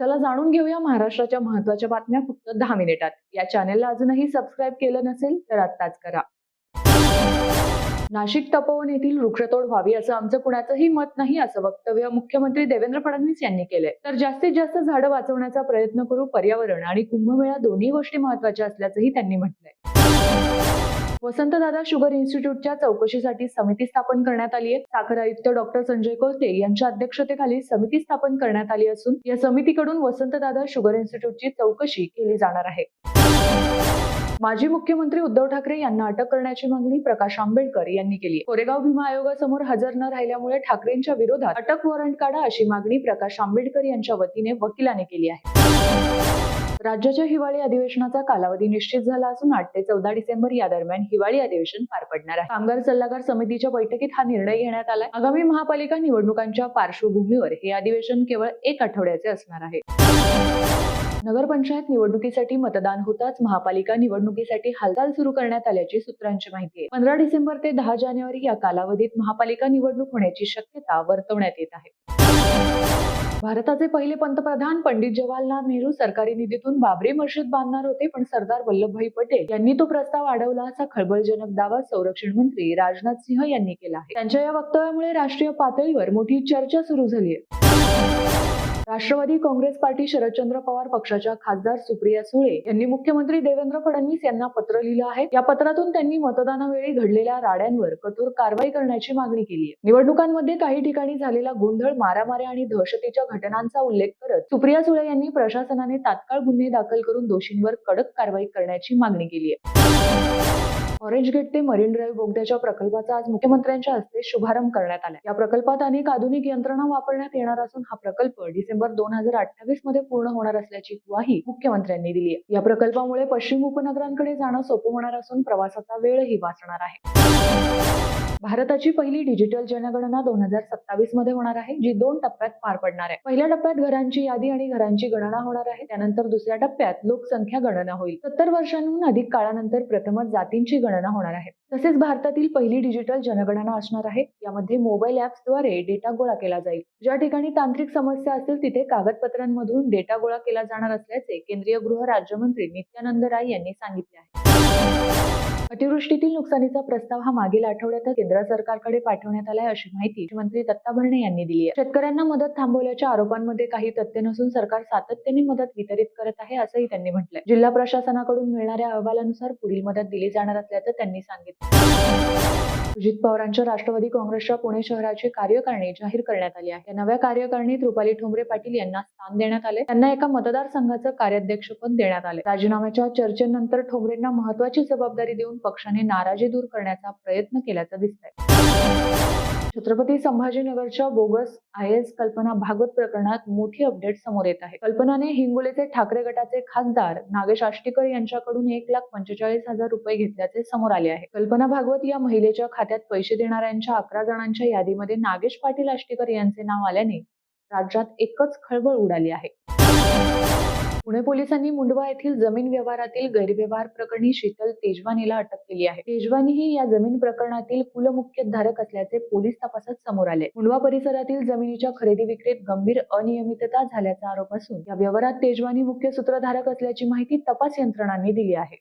चला जाणून घेऊया महाराष्ट्राच्या महत्त्वाच्या बातम्या फक्त दहा मिनिटात. या चॅनेलला अजूनही सबस्क्राईब केलं नसेल तर आत्ताच करा. नाशिक तपोवन येथील वृक्षतोड व्हावी असं आमचं कुणाचंही मत नाही असं वक्तव्य मुख्यमंत्री देवेंद्र फडणवीस यांनी केलंय. तर जास्तीत जास्त झाडं वाचवण्याचा प्रयत्न करू पर्यावरण आणि कुंभमेळा दोन्ही गोष्टी महत्त्वाच्या असल्याचंही त्यांनी म्हटलंय. वसंतदादा शुगर इन्स्टिट्यूटच्या चौकशीसाठी समिती स्थापन करण्यात आली आहे. साखर आयुक्त डॉक्टर संजय कोलते यांच्या अध्यक्षतेखाली समिती स्थापन करण्यात आली असून या समितीकडून वसंतदादा शुगर इन्स्टिट्यूटची चौकशी केली जाणार आहे. माजी मुख्यमंत्री उद्धव ठाकरे यांना अटक करण्याची मागणी प्रकाश आंबेडकर यांनी केली कोरेगाव भीमा आयोगासमोर हजर न राहिल्यामुळे ठाकरेंच्या विरोधात अटक वॉरंट काढा अशी मागणी प्रकाश आंबेडकर यांच्या वतीने वकिलाने केली आहे. राज्याच्या हिवाळी अधिवेशनाचा कालावधी निश्चित झाला असून आठ ते चौदा डिसेंबर या दरम्यान हिवाळी अधिवेशन पार पडणार आहे. कामगार सल्लागार समितीच्या बैठकीत हा निर्णय घेण्यात आलाय. आगामी महापालिका निवडणुकांच्या पार्श्वभूमीवर हे अधिवेशन केवळ एक आठवड्याचे असणार आहे. नगरपंचायत निवडणुकीसाठी मतदान होताच महापालिका निवडणुकीसाठी हालचाल सुरू करण्यात आल्याची सूत्रांची माहिती आहे. पंधरा डिसेंबर ते दहा जानेवारी या कालावधीत महापालिका निवडणूक होण्याची शक्यता वर्तवण्यात येत आहे. भारताचे पहिले पंतप्रधान पंडित जवाहरलाल नेहरू सरकारी निधीतून बाबरी मशीद बांधणार होते पण सरदार वल्लभभाई पटेल यांनी तो प्रस्ताव अडवला असा खळबळजनक दावा संरक्षण मंत्री राजनाथ सिंह यांनी केला आहे. त्यांच्या या वक्तव्यामुळे राष्ट्रीय पातळीवर मोठी चर्चा सुरू झाली आहे. राष्ट्रवादी काँग्रेस पार्टी शरदचंद्र पवार पक्षाच्या खासदार सुप्रिया सुळे यांनी मुख्यमंत्री देवेंद्र फडणवीस यांना पत्र लिहिलं आहे. या पत्रातून त्यांनी मतदानावेळी घडलेल्या राड्यांवर कठोर कारवाई करण्याची मागणी केली आहे. निवडणुकांमध्ये काही ठिकाणी झालेला गोंधळ मारामाऱ्या आणि दहशतीच्या घटनांचा उल्लेख करत सुप्रिया सुळे यांनी प्रशासनाने तात्काळ गुन्हे दाखल करून दोषींवर कडक कारवाई करण्याची मागणी केली आहे. ऑरेंज गेट ते मरीन ड्राईव्ह बोगद्याच्या प्रकल्पाचा आज मुख्यमंत्र्यांच्या हस्ते शुभारंभ करण्यात आला या प्रकल्पात अनेक आधुनिक यंत्रणा वापरण्यात येणार असून हा प्रकल्प डिसेंबर दोन हजार अठ्ठावीसमध्ये पूर्ण होणार असल्याची ग्वाही मुख्यमंत्र्यांनी दिली आहे या प्रकल्पामुळे पश्चिम उपनगरांकडे जाणं सोपं होणार असून प्रवासाचा वेळही वाचणार आहे. भारताची पहिली डिजिटल जनगणना दोन हजार सत्तावीसमध्ये होणार आहे जी दोन टप्प्यात पार पडणार आहे. पहिल्या टप्प्यात घरांची यादी आणि घरांची गणना होणार आहे त्यानंतर दुसऱ्या टप्प्यात लोकसंख्या गणना होईल. सत्तर वर्षांहून अधिक काळानंतर प्रथमच जातींची गणना होणार आहे. तसेच भारतातील पहिली डिजिटल जनगणना असणार आहे यामध्ये मोबाईल ऍप्सद्वारे डेटा गोळा केला जाईल. ज्या ठिकाणी तांत्रिक समस्या असतील तिथे कागदपत्रांमधून डेटा गोळा केला जाणार असल्याचे केंद्रीय गृह राज्यमंत्री नित्यानंद राय यांनी सांगितले आहे. अतिवृष्टीतील नुकसानीचा प्रस्ताव हा मागील आठवड्यातच केंद्र सरकारकडे पाठवण्यात आलाय अशी माहिती मंत्री दत्ता भरणे यांनी दिली आहे. शेतकऱ्यांना मदत थांबवल्याच्या आरोपांमध्ये काही तथ्य नसून सरकार सातत्याने मदत वितरित करत आहे असंही त्यांनी म्हटलंय. जिल्हा प्रशासनाकडून मिळणाऱ्या अहवालानुसार पुढील मदत दिली जाणार असल्याचं त्यांनी सांगितलं. अजित पवारांच्या राष्ट्रवादी काँग्रेसच्या पुणे शहराची कार्यकारिणी जाहीर करण्यात आली आहे. या नव्या कार्यकारिणीत रुपाली ठोंबरे पाटील यांना स्थान देण्यात आले. त्यांना एका मतदारसंघाचं कार्याध्यक्षपद देण्यात आले. राजीनाम्याच्या चर्चेनंतर ठोंबरेंना महत्वाची जबाबदारी देऊन पक्षाने नाराजी दूर करण्याचा प्रयत्न केल्याचं दिसतंय. Chhatrapati संभाजीनगरच्या bogus I S Kalpana Bhagwat प्रकरणात मोठी अपडेट समोर येत आहे. कल्पनाने हिंगोलीचे ठाकरे गटाचे खासदार नागेश आष्टीकर यांच्याकडून एक लाख पंचेचाळीस हजार रुपये घेतल्याचे समोर आले आहे. कल्पना भागवत या महिलेच्या खात्यात पैसे देणाऱ्यांच्या अकरा जणांच्या यादीमध्ये नागेश पाटील आष्टीकर यांचे नाव आल्याने राज्यात एकच खळबळ उडाली आहे. पुणे पोलिसांनी मुंडवा येथील जमीन व्यवहारातील गैरव्यवहार प्रकरणी शीतल तेजवानीला अटक केली आहे. तेजवानी ही या जमीन प्रकरणातील कुलमुख्यधारक असल्याचे पोलीस तपासात समोर आले. मुंडवा परिसरातील जमिनीच्या खरेदी विक्रीत गंभीर अनियमितता झाल्याचा आरोप असून या व्यवहारात तेजवानी मुख्य सूत्रधारक असल्याची माहिती तपास यंत्रणांनी दिली आहे.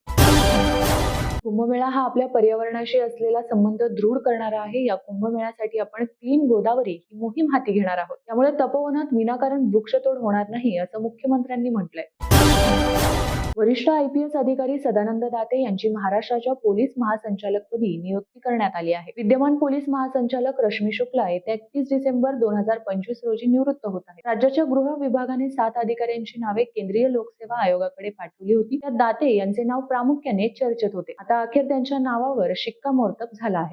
कुंभमेळा हा आपल्या पर्यावरणाशी असलेला संबंध दृढ करणारा आहे. या कुंभमेळ्यासाठी आपण क्लीन गोदावरी ही मोहीम हाती घेणार आहोत. त्यामुळे तपोवनात विनाकारण वृक्षतोड होणार नाही असं मुख्यमंत्र्यांनी म्हटलंय. वरिष्ठ आय पी एस अधिकारी सदानंद दाते यांची महाराष्ट्राच्या पोलीस महासंचालकपदी नियुक्ती करण्यात आली आहे. विद्यमान पोलीस महासंचालक रश्मी शुक्ला येत्या एकतीस डिसेंबर दोन हजार पंचवीस रोजी निवृत्त होत आहे राज्याच्या गृह विभागाने सात अधिकाऱ्यांची नावे केंद्रीय लोकसेवा आयोगाकडे पाठवली होती. त्यात दाते यांचे नाव प्रामुख्याने चर्चेत होते. आता अखेर त्यांच्या नावावर शिक्कामोर्तब झाला आहे.